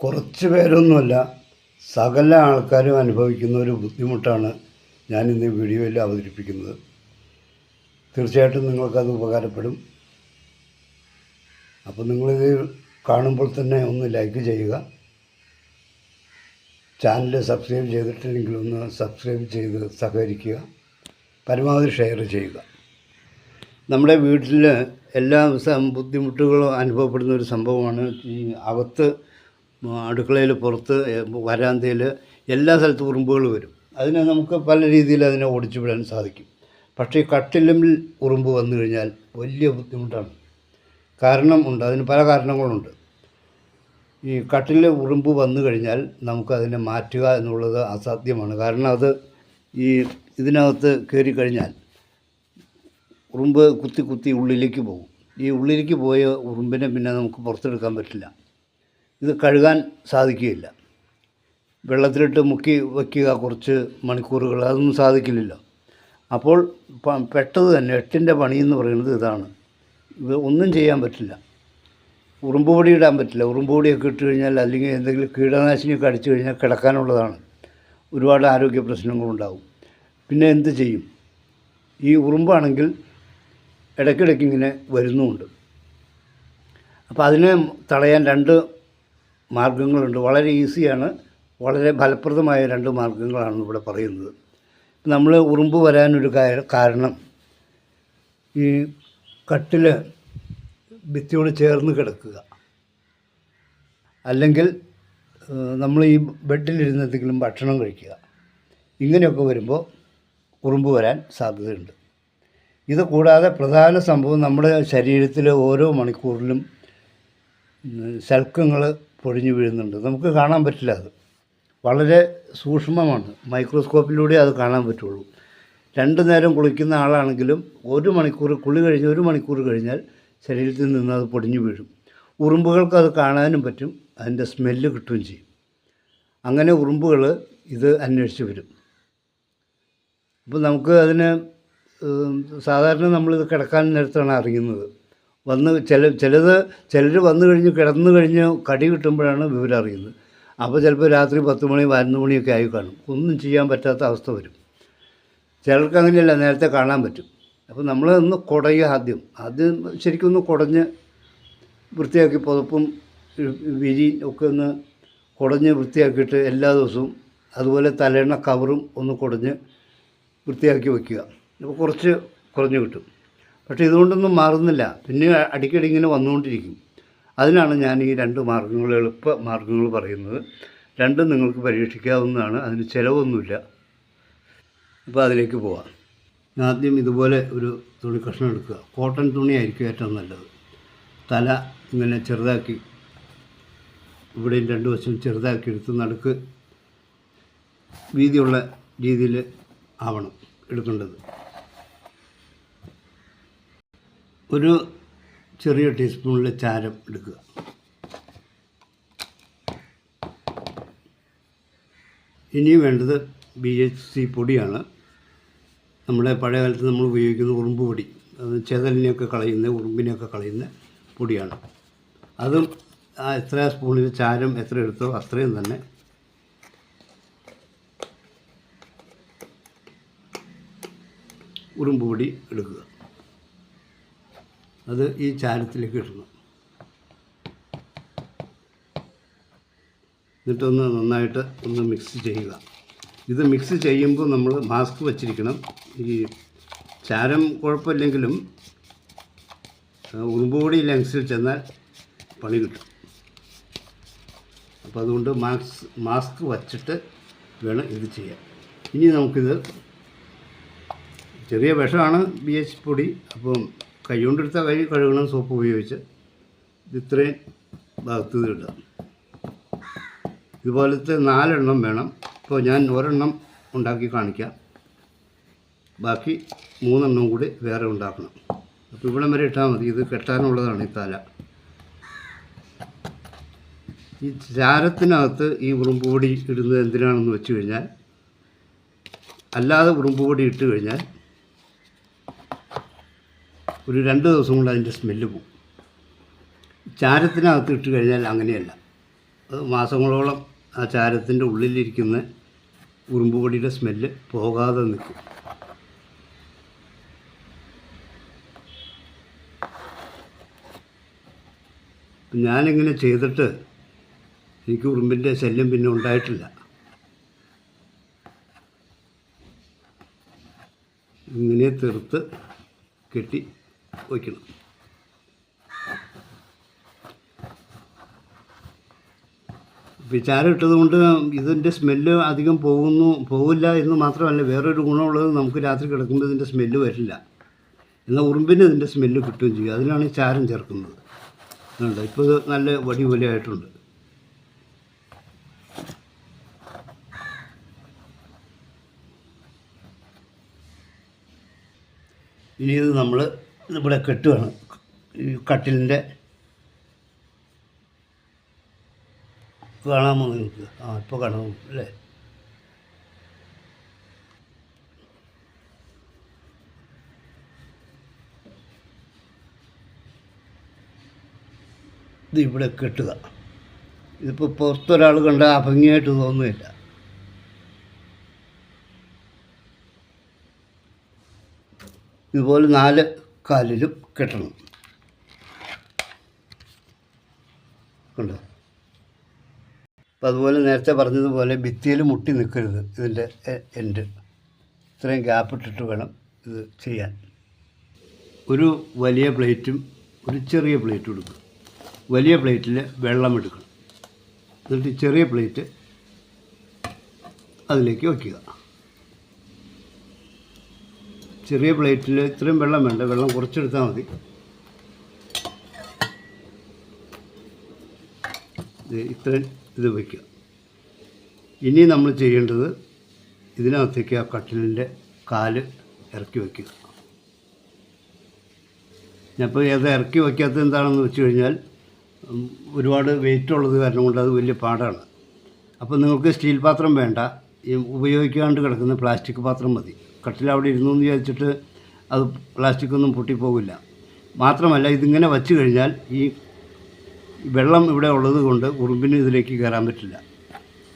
കുറച്ച് പേരൊന്നുമല്ല സകല ആൾക്കാരും അനുഭവിക്കുന്ന ഒരു ബുദ്ധിമുട്ടാണ് ഞാൻ ഇന്ന് വീഡിയോയിൽ അവതരിപ്പിക്കുന്നത്. തീർച്ചയായിട്ടും നിങ്ങൾക്കത് ഉപകാരപ്പെടും. അപ്പോൾ നിങ്ങളിത് കാണുമ്പോൾ തന്നെ ഒന്ന് ലൈക്ക് ചെയ്യുക. ചാനൽ സബ്സ്ക്രൈബ് ചെയ്തിട്ടില്ലെങ്കിൽ ഒന്ന് സബ്സ്ക്രൈബ് ചെയ്ത് സഹകരിക്കുക. പരമാവധി ഷെയർ ചെയ്യുക. നമ്മുടെ വീട്ടിൽ എല്ലാ ദിവസവും ബുദ്ധിമുട്ടുകളും അനുഭവപ്പെടുന്ന ഒരു സംഭവമാണ് ഈ അകത്ത് അടുക്കളയിൽ പുറത്ത് വരാന്തയിൽ എല്ലാ സ്ഥലത്തും ഉറുമ്പുകൾ വരും. അതിനെ നമുക്ക് പല രീതിയിൽ അതിനെ ഓടിച്ചു വിടാൻ സാധിക്കും. പക്ഷേ ഈ കട്ടിലിൽ ഉറുമ്പ് വന്നു കഴിഞ്ഞാൽ വലിയ ബുദ്ധിമുട്ടാണ്. കാരണം ഉണ്ട് അതിന് പല കാരണങ്ങളുണ്ട്. ഈ കട്ടിൽ ഉറുമ്പ് വന്നു കഴിഞ്ഞാൽ നമുക്കതിനെ മാറ്റുക എന്നുള്ളത് അസാധ്യമാണ്. കാരണം അത് ഈ ഇതിനകത്ത് കയറി കഴിഞ്ഞാൽ ഉറുമ്പ് കുത്തി കുത്തി ഉള്ളിലേക്ക് പോകും. ഈ ഉള്ളിലേക്ക് പോയ ഉറുമ്പിനെ പിന്നെ നമുക്ക് പുറത്തെടുക്കാൻ പറ്റില്ല. ഇത് കഴുകാൻ സാധിക്കുകയില്ല. വെള്ളത്തിലിട്ട് മുക്കി വയ്ക്കുക കുറച്ച് മണിക്കൂറുകൾ അതൊന്നും സാധിക്കില്ലല്ലോ. അപ്പോൾ പെട്ടത് തന്നെ എട്ടിന്റെ പണി എന്ന് പറയുന്നത് ഇതാണ്. ഇത് ഒന്നും ചെയ്യാൻ പറ്റില്ല. ഉറുമ്പ് പൊടി ഇടാൻ പറ്റില്ല. ഉറുമ്പ് പൊടിയൊക്കെ ഇട്ട് കഴിഞ്ഞാൽ അല്ലെങ്കിൽ എന്തെങ്കിലും കീടനാശിനിയൊക്കെ അടിച്ചു കഴിഞ്ഞാൽ കിടക്കാനുള്ളതാണ്. ഒരുപാട് ആരോഗ്യ പ്രശ്നങ്ങളുണ്ടാവും പിന്നെ എന്ത് ചെയ്യും? ഈ ഉറുമ്പാണെങ്കിൽ ഇടയ്ക്കിടയ്ക്ക് ഇങ്ങനെ വരുന്നുമുണ്ട്. അപ്പോൾ അതിനെ തടയാൻ രണ്ട് മാർഗങ്ങളുണ്ട് വളരെ ഈസിയാണ്. വളരെ ഫലപ്രദമായ രണ്ട് മാർഗങ്ങളാണ് ഇവിടെ പറയുന്നത്. നമ്മൾ ഉറുമ്പ് വരാനൊരു കാരണം ഈ കട്ടിൽ ഭിത്തിയോട് ചേർന്ന് കിടക്കുക. അല്ലെങ്കിൽ നമ്മൾ ഈ ബെഡിലിരുന്ന് എന്തെങ്കിലും ഭക്ഷണം കഴിക്കുക. ഇങ്ങനെയൊക്കെ വരുമ്പോൾ ഉറുമ്പ് വരാൻ സാധ്യതയുണ്ട്. ഇത് കൂടാതെ പ്രധാന സംഭവം നമ്മുടെ ശരീരത്തിലെ ഓരോ മണിക്കൂറിലും ശൽക്കങ്ങൾ പൊഴിഞ്ഞു വീഴുന്നുണ്ട്. നമുക്ക് കാണാൻ പറ്റില്ല അത്. വളരെ സൂക്ഷ്മമാണ്. മൈക്രോസ്കോപ്പിലൂടെ അത് കാണാൻ പറ്റുള്ളൂ. രണ്ട് നേരം കുളിക്കുന്ന ആളാണെങ്കിലും ഒരു മണിക്കൂർ കുളി കഴിഞ്ഞ് ഒരു മണിക്കൂർ കഴിഞ്ഞാൽ ശരീരത്തിൽ നിന്ന് അത് പൊടിഞ്ഞു വീഴും. ഉറുമ്പുകൾക്ക് അത് കാണാനും പറ്റും. അതിന്റെ സ്മെല്ല് കിട്ടുകയും ചെയ്യും. അങ്ങനെ ഉറുമ്പുകൾ ഇത് അന്വേഷിച്ച് വരും. അപ്പോൾ നമുക്ക് അതിന് സാധാരണ നമ്മളിത് കിടക്കാൻ നേരത്താണ് അറിയുന്നത്. വന്ന് ചില ചിലത് ചിലർ വന്നു കഴിഞ്ഞ് കിടന്നു കഴിഞ്ഞ് കടി കിട്ടുമ്പോഴാണ് വിവരം അറിയുന്നത്. അപ്പോൾ ചിലപ്പോൾ രാത്രി പത്ത് മണി പതിനൊന്ന് മണിയൊക്കെ ആയി കാണും. ഒന്നും ചെയ്യാൻ പറ്റാത്ത അവസ്ഥ വരും. ചിലർക്ക് അങ്ങനെയല്ല നേരത്തെ കാണാൻ പറ്റും. അപ്പോൾ നമ്മൾ ഒന്ന് കുടയുക ആദ്യം. ആദ്യം ശരിക്കും ഒന്ന് കുടഞ്ഞ് വൃത്തിയാക്കി പുതപ്പും വിരി ഒക്കെ ഒന്ന് കുടഞ്ഞ് വൃത്തിയാക്കിയിട്ട് എല്ലാ ദിവസവും അതുപോലെ തലേണ കവറും ഒന്ന് കുടഞ്ഞ് വൃത്തിയാക്കി വയ്ക്കുക. അപ്പോൾ കുറച്ച് കുറഞ്ഞു കിട്ടും. പക്ഷേ ഇതുകൊണ്ടൊന്നും മാറുന്നില്ല. പിന്നെ അടിക്കടി ഇങ്ങനെ വന്നുകൊണ്ടിരിക്കും. അതിനാണ് ഞാൻ ഈ രണ്ട് മാർഗങ്ങൾ എളുപ്പ മാർഗങ്ങൾ പറയുന്നത്. രണ്ടും നിങ്ങൾക്ക് പരീക്ഷിക്കാവുന്നതാണ്. അതിന് ചിലവൊന്നുമില്ല. അപ്പോൾ അതിലേക്ക് പോവാം. ആദ്യം ഇതുപോലെ ഒരു തുണി കഷ്ണം എടുക്കുക. കോട്ടൺ തുണിയായിരിക്കും ഏറ്റവും നല്ലത്. തല ഇങ്ങനെ ചെറുതാക്കി ഇവിടെയും രണ്ട് വശം ചെറുതാക്കി എടുത്ത് നടുക്ക് വീതിയുള്ള രീതിയിൽ ആവണം എടുക്കേണ്ടത്. ഒരു ചെറിയ ടീസ്പൂണിൽ ചാരം എടുക്കുക. ഇനി വേണ്ടത് ബി എച്ച് സി പൊടിയാണ്. നമ്മുടെ പഴയ കാലത്ത് നമ്മൾ ഉപയോഗിക്കുന്ന ഉറുമ്പ് പൊടി. അത് ചെതലിനെയൊക്കെ കളയുന്ന ഉറുമ്പിനെയൊക്കെ കളയുന്ന പൊടിയാണ്. അതും ആ എത്ര സ്പൂണിൽ ചാരം എത്ര എടുത്തോ അത്രയും തന്നെ. ഉറുമ്പ് പൊടി എടുക്കുക. അത് ഈ ചാരത്തിലേക്ക് ഇടണം. എന്നിട്ടൊന്ന് നന്നായിട്ട് ഒന്ന് മിക്സ് ചെയ്യുക. ഇത് മിക്സ് ചെയ്യുമ്പോൾ നമ്മൾ മാസ്ക് വച്ചിരിക്കണം. ഈ ചാരം കുഴപ്പമില്ലെങ്കിലും ലെങ്സിൽ ലങ്സിൽ ചെന്നാൽ പണി കിട്ടും. അപ്പോൾ അതുകൊണ്ട് മാസ്ക് മാസ്ക് വച്ചിട്ട് വേണം ഇത് ചെയ്യാൻ. ഇനി നമുക്കിത് ചെറിയ വിഷമാണ് ബി എച്ച് പൊടി. അപ്പം കൈകൊണ്ടെടുത്ത കൈ കഴുകണം സോപ്പ് ഉപയോഗിച്ച്. ഇത് ഇത്രയും ഭാഗത്ത് ഇടുക ഇതുപോലത്തെ നാലെണ്ണം വേണം. ഇപ്പോൾ ഞാൻ ഒരെണ്ണം ഉണ്ടാക്കി കാണിക്കാം. ബാക്കി മൂന്നെണ്ണം കൂടി വേറെ ഉണ്ടാക്കണം. അപ്പോൾ ഇവിടം വരെ ഇട്ടാൽ മതി. ഇത് കെട്ടാനുള്ളതാണ് ഈ തല. ഈ ചാരത്തിനകത്ത് ഈ ഉറുമ്പ് പൊടി ഇടുന്നത് എന്തിനാണെന്ന് വെച്ച് കഴിഞ്ഞാൽ അല്ലാതെ ഉറുമ്പ് പൊടി ഇട്ട് കഴിഞ്ഞാൽ ഒരു രണ്ട് ദിവസം കൊണ്ട് അതിന്റെ സ്മെല്ല് പോകും. ചാരത്തിനകത്ത് ഇട്ട് കഴിഞ്ഞാൽ അങ്ങനെയല്ല. അത് മാസങ്ങളോളം ആ ചാരത്തിന്റെ ഉള്ളിലിരിക്കുന്ന ഉറുമ്പുപൊടിയുടെ സ്മെല്ല് പോകാതെ നിൽക്കും. ഞാനിങ്ങനെ ചെയ്തിട്ട് എനിക്ക് ഉറുമ്പിന്റെ ശല്യം പിന്നെ ഉണ്ടായിട്ടില്ല. ഇങ്ങനെ തീർത്ത് കെട്ടി വയ്ക്കണം. വിചാരം ഇട്ടത് കൊണ്ട് ഇതിന്റെ സ്മെല്ല് അധികം പോകുന്നു പോകില്ല എന്ന് മാത്രമല്ല വേറൊരു ഗുണമുള്ളത് നമുക്ക് രാത്രി കിടക്കുമ്പോൾ ഇതിന്റെ സ്മെല്ല് വരില്ല. എന്നാൽ ഉറുമ്പിന് ഇതിന്റെ സ്മെല്ല് കിട്ടുകയും ചെയ്യും. അതിനാണ് ഈ ചാരം ചേർക്കുന്നത്. അതുകൊണ്ട് ഇപ്പോൾ ഇത് നല്ല വടി പോലെ ആയിട്ടുണ്ട് ഇനി ഇത് നമ്മൾ ഇവിടെ കെട്ടുകയാണ് ഈ കട്ടിലിന്റെ കാണാമോ നിങ്ങൾക്ക്? ആ ഇപ്പോൾ കാണാമോ അല്ലേ? ഇത് ഇവിടെ കെട്ടുക. ഇതിപ്പോൾ പുറത്തൊരാൾ കണ്ട ഭംഗിയായിട്ട് തോന്നുന്നില്ല. ഇതുപോലെ നാല് കാലിലും കെട്ടണം. കണ്ടോ? അപ്പം അതുപോലെ നേരത്തെ പറഞ്ഞതുപോലെ ഭിത്തിയിൽ മുട്ടി നിൽക്കരുത് ഇതിന്റെ എൻഡ് ഇത്രയും ഗ്യാപ്പ് ഇട്ടിട്ട് വേണം ഇത് ചെയ്യാൻ. ഒരു വലിയ പ്ലേറ്റും ഒരു ചെറിയ പ്ലേറ്റും എടുക്കും വലിയ പ്ലേറ്റിൽ വെള്ളം എടുക്കണം. എന്നിട്ട് ചെറിയ പ്ലേറ്റ് അതിലേക്ക് വയ്ക്കുക. ചെറിയ പ്ലേറ്റിൽ ഇത്രയും വെള്ളം വേണ്ട. വെള്ളം കുറച്ചെടുത്താൽ മതി. ഇത് ഇത്രയും ഇത് വയ്ക്കുക. ഇനി നമ്മൾ ചെയ്യേണ്ടത് ഇതിനകത്തേക്ക് ആ കട്ടിലിന്റെ കാൽ ഇറക്കി വയ്ക്കുക. ഞാനിപ്പോൾ ഏത് ഇറക്കി വയ്ക്കാത്തത് എന്താണെന്ന് വെച്ച് കഴിഞ്ഞാൽ ഒരുപാട് വെയിറ്റ് ഉള്ളത് കാരണം കൊണ്ട് അത് വലിയ പാടാണ്. അപ്പോൾ നിങ്ങൾക്ക് സ്റ്റീൽ പാത്രം വേണ്ട. ഉപയോഗിക്കാണ്ട് കിടക്കുന്ന പ്ലാസ്റ്റിക് പാത്രം മതി. കട്ടിൽ അവിടെ ഇരുന്നു എന്ന് വിചാരിച്ചിട്ട് അത് പ്ലാസ്റ്റിക് ഒന്നും പൊട്ടിപ്പോകില്ല. മാത്രമല്ല ഇതിങ്ങനെ വച്ച് കഴിഞ്ഞാൽ ഈ വെള്ളം ഇവിടെ ഉള്ളത് കൊണ്ട് ഉറുമ്പിന് ഇതിലേക്ക് കയറാൻ പറ്റില്ല.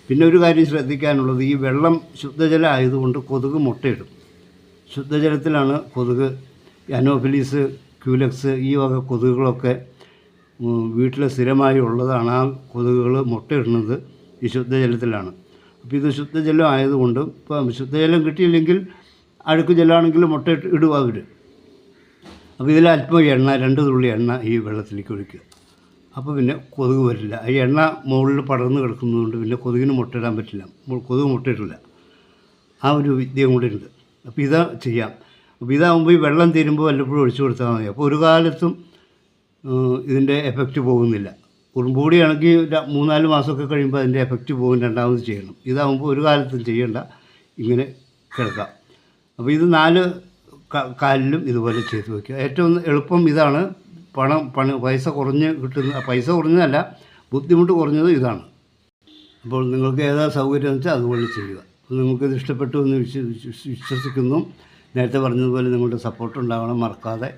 പിന്നെ ഒരു കാര്യം ശ്രദ്ധിക്കാനുള്ളത് ഈ വെള്ളം ശുദ്ധജലം ആയതുകൊണ്ട് കൊതുക് മുട്ടയിടും. ശുദ്ധജലത്തിലാണ് കൊതുക് അനോഫിലീസ് ക്യൂലക്സ് ഈ വക കൊതുകുകളൊക്കെ വീട്ടിൽ സ്ഥിരമായി ഉള്ളതാണ് ആ കൊതുകുകൾ മുട്ടയിടുന്നത് ഈ ശുദ്ധജലത്തിലാണ്. അപ്പോൾ ഇത് ശുദ്ധജലം ആയതുകൊണ്ട് ഇപ്പം ശുദ്ധജലം കിട്ടിയില്ലെങ്കിൽ അഴുക്ക് ജലമാണെങ്കിൽ മുട്ട ഇട്ട് ഇടും അവർ അപ്പോൾ ഇതിൽ അല്പം എണ്ണ രണ്ട് തുള്ളി എണ്ണ ഈ വെള്ളത്തിലേക്ക് ഒഴിക്കുക. അപ്പോൾ പിന്നെ കൊതുക് വരില്ല. ഈ എണ്ണ മുകളിൽ പടർന്ന് കിടക്കുന്നതുകൊണ്ട് പിന്നെ കൊതുകിന് മുട്ടയിടാൻ പറ്റില്ല. കൊതുക് മുട്ടയിട്ടില്ല ആ ഒരു വിദ്യ കൂടെ ഉണ്ട്. അപ്പോൾ ഇതാ ചെയ്യാം. അപ്പോൾ ഇതാകുമ്പോൾ ഈ വെള്ളം തീരുമ്പോൾ വല്ലപ്പോഴും ഒഴിച്ചു കൊടുത്താൽ മതി. അപ്പോൾ ഒരു കാലത്തും ഇതിന്റെ എഫക്റ്റ് പോകുന്നില്ല. ഉറുമ്പൂടിയാണെങ്കിൽ ര- മൂന്നാൽ മാസമൊക്കെ കഴിയുമ്പോൾ അതിന്റെ എഫക്റ്റ് പോകും രണ്ടാമത് ചെയ്യണം. ഇതാകുമ്പോൾ ഒരു കാലത്തും ചെയ്യണ്ട. ഇങ്ങനെ കിടക്കാം. അപ്പോൾ ഇത് നാല് കാലിലും ഇതുപോലെ ചെയ്തു വയ്ക്കുക ഏറ്റവും എളുപ്പം ഇതാണ്. പണം പണ പൈസ കുറഞ്ഞ് കിട്ടുന്ന പൈസ കുറഞ്ഞതല്ല ബുദ്ധിമുട്ട് കുറഞ്ഞത് ഇതാണ്. അപ്പോൾ നിങ്ങൾക്ക് ഏതാ സൗകര്യം വെച്ചാൽ അതുപോലെ ചെയ്യുക. നിങ്ങൾക്കിത് ഇഷ്ടപ്പെട്ടു എന്ന് വിശ്വ- വിശ്വ- വിശ്വസിക്കുന്നു. നേരത്തെ പറഞ്ഞതുപോലെ നിങ്ങളുടെ സപ്പോർട്ട് ഉണ്ടാവണം. മറക്കാതെ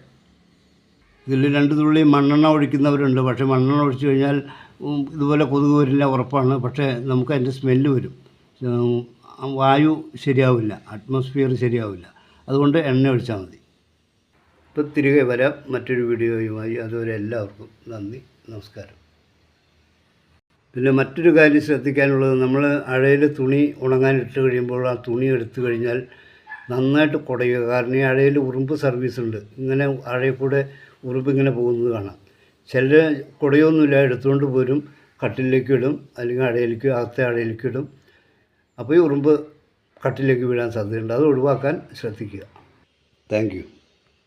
ഇതിൽ രണ്ട് തുള്ളി മണ്ണെണ്ണ ഒഴിക്കുന്നവരുണ്ട്. പക്ഷേ മണ്ണെണ്ണ ഒഴിച്ചു കഴിഞ്ഞാൽ ഇതുപോലെ കൊതുക് വരില്ല ഉറപ്പാണ്. പക്ഷേ നമുക്ക് അതിന്റെ സ്മെല്ല് വരും. വായു ശരിയാവില്ല അറ്റ്മോസ്ഫിയർ ശരിയാവില്ല. അതുകൊണ്ട് എണ്ണ ഒഴിച്ചാൽ മതി. ഇപ്പം തിരികെ വരാം. മറ്റൊരു വീഡിയോയുമായി അതുവരെ എല്ലാവർക്കും നന്ദി നമസ്കാരം. പിന്നെ മറ്റൊരു കാര്യം ശ്രദ്ധിക്കാനുള്ളത് നമ്മൾ അഴയിൽ തുണി ഉണങ്ങാനിട്ട് കഴിയുമ്പോൾ ആ തുണി എടുത്തു കഴിഞ്ഞാൽ നന്നായിട്ട് കുടയുക കാരണം ഈ അഴയിൽ ഉറുമ്പ് സർവീസ് ഉണ്ട്. ഇങ്ങനെ അഴയിൽ കൂടെ ഉറുമ്പ് ഇങ്ങനെ പോകുന്നത് കാണാം. ചില കുടയൊന്നുമില്ല. എടുത്തുകൊണ്ട് പോരും. കട്ടിലേക്ക് ഇടും. അല്ലെങ്കിൽ അഴയിലേക്ക് അകത്തെ അഴയിലേക്ക് ഇടും. അപ്പോൾ ഈ ഉറുമ്പ് കട്ടിലേക്ക് വീഴാൻ സാധ്യതയുണ്ട്. അത് ഒഴിവാക്കാൻ ശ്രദ്ധിക്കുക. താങ്ക്